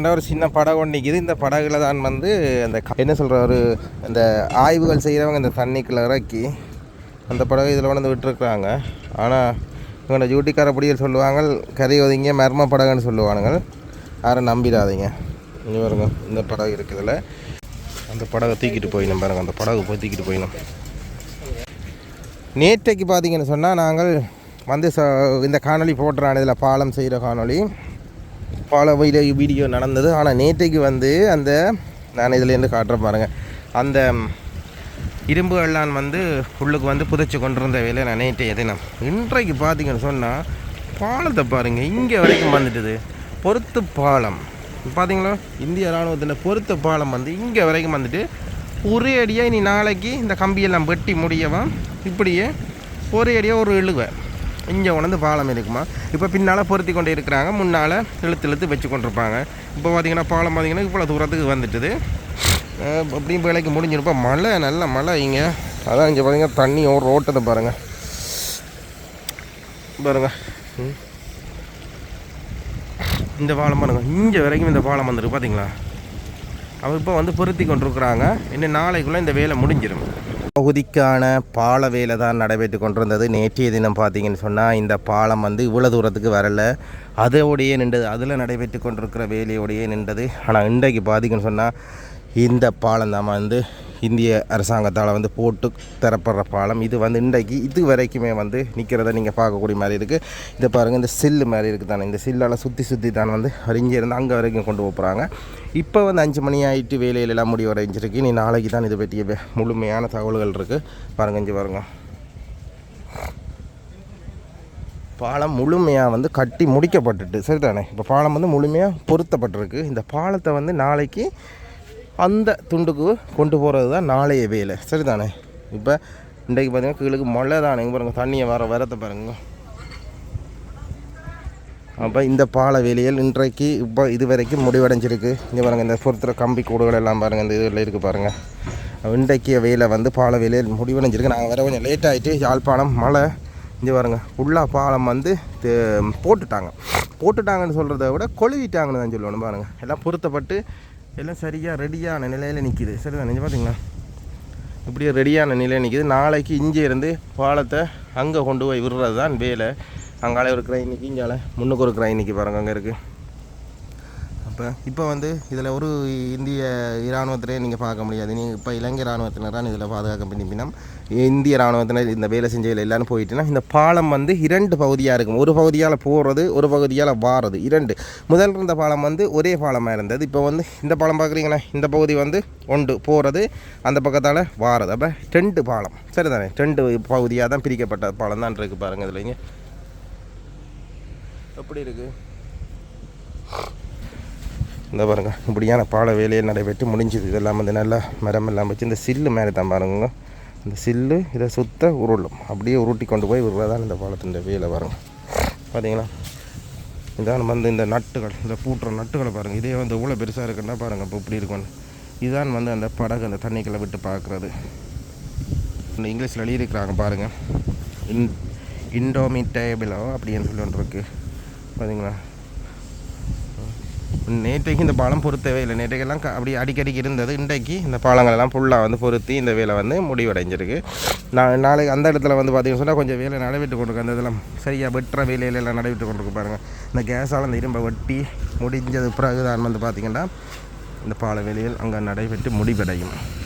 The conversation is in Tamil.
என்ன ஒரு சின்ன படகு ஒன்று நிற்கிது இந்த படகுல தான் வந்து அந்த என்ன சொல்கிற ஒரு அந்த ஆய்வுகள் செய்கிறவங்க இந்த தண்ணிக்குள்ளே இறக்கி அந்த படகு இதில் வந்து விட்டுருக்குறாங்க. ஆனால் இவங்க ஜூட்டிக்கார படியில் சொல்லுவாங்க கரை ஒதுங்கிய மர்ம படகுன்னு சொல்லுவானுங்க. யாரும் நம்பிடாதீங்க. இனி பாருங்க இந்த படகு இருக்குதுல அந்த படகை தூக்கிட்டு போயிடும் பாருங்க அந்த படகு போய் தூக்கிட்டு போயிடும் நேற்றைக்கு பார்த்தீங்கன்னு சொன்னால் நாங்கள் வந்து ச இந்த காணொலி போட்டுறான் இதில் பாலம் செய்கிற காணொளி. பல வீடியோ வீடியோ நடந்தது. ஆனால் நேற்றைக்கு வந்து அந்த நான் இதுலேருந்து காட்டுறேன் பாருங்கள் அந்த இரும்பு இரும்புகள்லாம் வந்து உள்ளுக்கு வந்து புதைச்சி கொண்டிருந்த வேலை நான் நேற்றைய தினம். இன்றைக்கு பார்த்தீங்கன்னு சொன்னால் பாலத்தை பாருங்கள் இங்கே வரைக்கும் வந்துட்டுது. பொருத்து பாலம். பார்த்தீங்களா இந்திய இராணுவத்தின் பொருத்த பாலம் வந்து இங்கே வரைக்கும் வந்துட்டு ஒரே அடியாக இனி நாளைக்கு இந்த கம்பியெல்லாம் வெட்டி முடியவா? இப்படியே ஒரே அடியாக ஒரு இழுவை. இங்கே உணர்ந்து பாலம் இருக்குமா? இப்போ பின்னால் பொருத்தி கொண்டு இருக்கிறாங்க. முன்னால் இழுத்து இழுத்து வச்சு கொண்டிருப்பாங்க. இப்போ பார்த்தீங்கன்னா பாலம் பார்த்தீங்கன்னா இவ்வளோ தூரத்துக்கு வந்துட்டுது. அப்படியும் வேலைக்கு முடிஞ்சிருப்பா. மழை நல்ல மழை இங்கே. அதான் இங்கே பார்த்தீங்கன்னா தண்ணி ஒரு ஓட்டத்தை பாருங்கள் பாருங்க. இந்த பாலம் பாருங்க. இங்கே வரைக்கும் இந்த பாலம் வந்துருக்கு பார்த்தீங்களா அவர் இப்போ வந்து பொருத்தி கொண்டிருக்கிறாங்க. இன்னும் நாளைக்குள்ளே இந்த வேலை முடிஞ்சிடும் பகுதிக்கான பால வேலை தான் நடைபெற்று கொண்டிருந்தது. நேற்றைய தினம் பார்த்தீங்கன்னு சொன்னால் இந்த பாலம் வந்து இவ்வளோ தூரத்துக்கு வரல. அதோடையே நின்றது அதில் நடைபெற்று கொண்டிருக்கிற வேலையோடையே நின்றது. ஆனால் இன்றைக்கு பார்த்தீங்கன்னு சொன்னால் இந்த பாலம் தான் வந்து இந்திய அரசாங்கத்தால் வந்து போட்டு தரப்படுற பாலம். இது வந்து இன்றைக்கு இது வரைக்குமே வந்து நிற்கிறத நீங்கள் பார்க்கக்கூடிய மாதிரி இருக்குது இதை பாருங்கள் இந்த சில்லு மாதிரி இருக்குது தானே. இந்த சில்லால் சுற்றி சுற்றி தான் வந்து இங்கே இருந்து அங்கே வரைக்கும் கொண்டு போகிறாங்க இப்போ வந்து அஞ்சு மணி ஆகிட்டு வேலையிலெல்லாம் முடிவு வரைஞ்சிருக்கு நீ நாளைக்கு தான் இதை பற்றிய முழுமையான தகவல்கள் இருக்குது பாருங்க இங்கே பாருங்க. பாலம் முழுமையாக வந்து கட்டி முடிக்கப்பட்டுட்டு சரிதானே? இப்போ பாலம் வந்து முழுமையாக பொருத்தப்பட்டிருக்கு. இந்த பாலத்தை வந்து நாளைக்கு அந்த துண்டுக்கு கொண்டு போகிறது தான் நாளைய வேலை. சரிதானே? இப்போ இன்றைக்கு பார்த்தீங்கன்னா கீழுக்கு மழை தானே இங்க பாருங்க தண்ணியை வர வரத்தை பாருங்க. அப்போ இந்த பாலை வேலையில் இன்றைக்கு இப்போ இது வரைக்கும் முடிவடைஞ்சிருக்கு. இங்கே பாருங்கள் இந்த பொறுத்துற கம்பி கூடுகள் எல்லாம் பாருங்கள் இந்த இதில் இருக்குது பாருங்கள் இன்றைக்கு வேலை வந்து பாலை வேலையில் முடிவடைஞ்சிருக்கு. நாங்கள் வர கொஞ்சம் லேட் ஆகிட்டு யாழ்ப்பாணம் மழை இங்கே பாருங்க உள்ளா பாலம் வந்து போட்டுட்டாங்க. போட்டுட்டாங்கன்னு சொல்கிறத விட கொழுவிட்டாங்கன்னு தான் சொல்லணும் பாருங்கள் எல்லாம் பொருத்தப்பட்டு எல்லாம் சரியாக ரெடியான நிலையில் நிற்கிது சரிதான்? நீங்கள் பார்த்தீங்களா இப்படியே ரெடியான நிலையில் நிற்கிது நாளைக்கு இங்கே இருந்து பாலத்தை அங்கே கொண்டு போய் விடுறது தான் வேலை. அங்காலே ஒரு கிரை நிற்கி இங்கால முன்னுக்கு ஒரு கிரை நிற்கி பாருங்க அங்கே இருக்குது இப்போ. இப்போ வந்து இதில் ஒரு இந்திய இராணுவத்திலே நீங்கள் பார்க்க முடியாது. நீங்கள் இப்போ இலங்கை இராணுவத்தினர் தான் இதில் பாதுகாக்க பின்னிப்பினம் இந்திய இராணுவத்தினர் இந்த வேலை செஞ்சதில் எல்லாரும் போயிட்டுனா இந்த பாலம் வந்து இரண்டு பகுதியாக இருக்கும். ஒரு பகுதியால் போகிறது ஒரு பகுதியால் வாரது. இரண்டு. முதல் இருந்த பாலம் வந்து ஒரே பாலமாக இருந்தது. இப்போ வந்து இந்த பாலம் பார்க்குறீங்களா? இந்த பகுதி வந்து ஒன்று போகிறது அந்த பக்கத்தால் வாரது. அப்போ ரெண்டு பாலம். சரிதானே? ரெண்டு பகுதியாக தான் பிரிக்கப்பட்ட பாலம் தான் இருக்குது பாருங்கள் இதில் எப்படி இருக்குது இந்த பாருங்க இப்படியான பால வேலையில் நடைபெற்று முடிஞ்சுது. இதெல்லாம் வந்து நல்லா மரம் எல்லாம் வச்சு இந்த சில்லு மேலே தான் பாருங்க. இந்த சில்லு இதை சுத்த உருளும். அப்படியே உருட்டி கொண்டு போய் விடுறதான் இந்த பாலத்தின் வேலை வரும் பார்த்தீங்களா இதான் வந்து இந்த நட்டுகள் இந்த பூட்டுற நட்டுகளை பாருங்கள் இதே வந்து இவ்வளோ பெருசாக இருக்குன்னா பாருங்கள் இப்போ இப்படி இருக்கும்னு இதுதான் வந்து அந்த படகு அந்த தண்ணிக்குள்ளே விட்டு பார்க்குறது. இந்த இங்கிலீஷில் எழுதியிருக்கிறாங்க பாருங்கள் இன் இண்டோமிட்டேபிளோ அப்படின்னு சொல்லி ஒன்று இருக்குது பார்த்தீங்களா நேற்றைக்கு இந்த பாலம் பொருத்தவே இல்லை. நேற்றைக்கெல்லாம் க- அப்படி அடிக்கடிக்கு இருந்தது. இன்றைக்கு இந்த பாலங்களெல்லாம் ஃபுல்லாக வந்து பொருத்தி இந்த வேலை வந்து முடிவடைஞ்சிருக்கு. நான் நாளைக்கு அந்த இடத்துல வந்து பார்த்திங்கன்னு சொன்னால் கொஞ்சம் வேலை நடைபெற்று கொண்டிருக்கு. அந்த இதெல்லாம் சரியாக வெட்டுற வேலையிலெல்லாம் நடைபெற்று கொண்டிருக்கு பாருங்கள் இந்த கேஸால் அந்த இரும்பை வெட்டி முடிஞ்சது பிறகு தான் வந்து பார்த்திங்கன்னா இந்த பால வேலையில் அங்கே நடைபெற்று முடிவடையும்.